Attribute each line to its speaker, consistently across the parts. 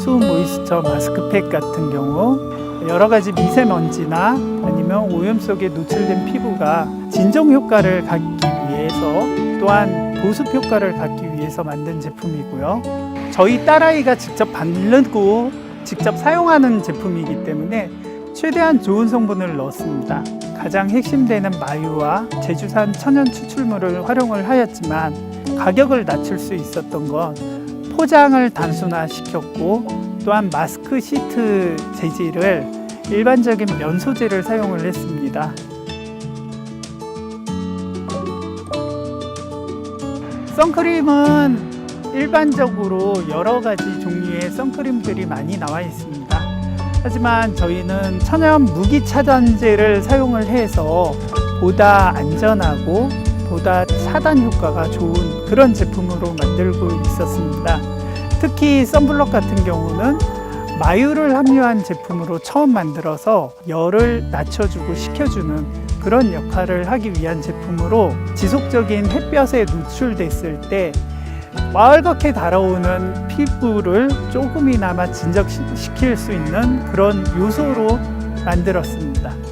Speaker 1: 호수 모이스처 마스크팩 같은 경우 여러 가지 미세먼지나 아니면 오염 속에 노출된 피부가 진정 효과를 갖기 위해서 또한 보습 효과를 갖기 위해서 만든 제품이고요. 저희 딸아이가 직접 바르고 직접 사용하는 제품이기 때문에 최대한 좋은 성분을 넣었습니다. 가장 핵심되는 마유와 제주산 천연 추출물을 활용을 하였지만 가격을 낮출 수 있었던 건 포장을 단순화시켰고 또한 마스크 시트 재질을 일반적인 면 소재를 사용을 했습니다. 선크림은 일반적으로 여러 가지 종류의 선크림들이 많이 나와 있습니다. 하지만 저희는 천연 무기 차단제를 사용을 해서 보다 안전하고 보다 차단 효과가 좋은 그런 제품으로 만들고 있었습니다. 특히 선블럭 같은 경우는 마유를 함유한 제품으로 처음 만들어서 열을 낮춰주고 식혀주는 그런 역할을 하기 위한 제품으로 지속적인 햇볕에 노출됐을 때 마을갛게 달아오는 피부를 조금이나마 진정시킬 수 있는 그런 요소로 만들었습니다.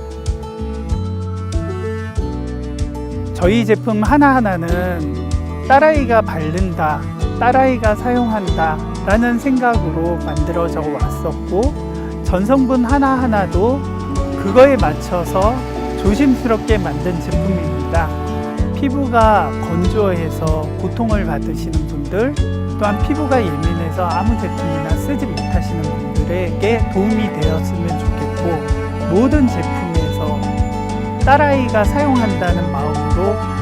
Speaker 1: 저희 제품 하나하나는 딸아이가 바른다, 딸아이가 사용한다 라는 생각으로 만들어져 왔었고 전성분 하나하나도 그거에 맞춰서 조심스럽게 만든 제품입니다. 피부가 건조해서 고통을 받으시는 분들 또한 피부가 예민해서 아무 제품이나 쓰지 못하시는 분들에게 도움이 되었으면 좋겠고 모든 제품에서 딸아이가 사용한다는 마음으로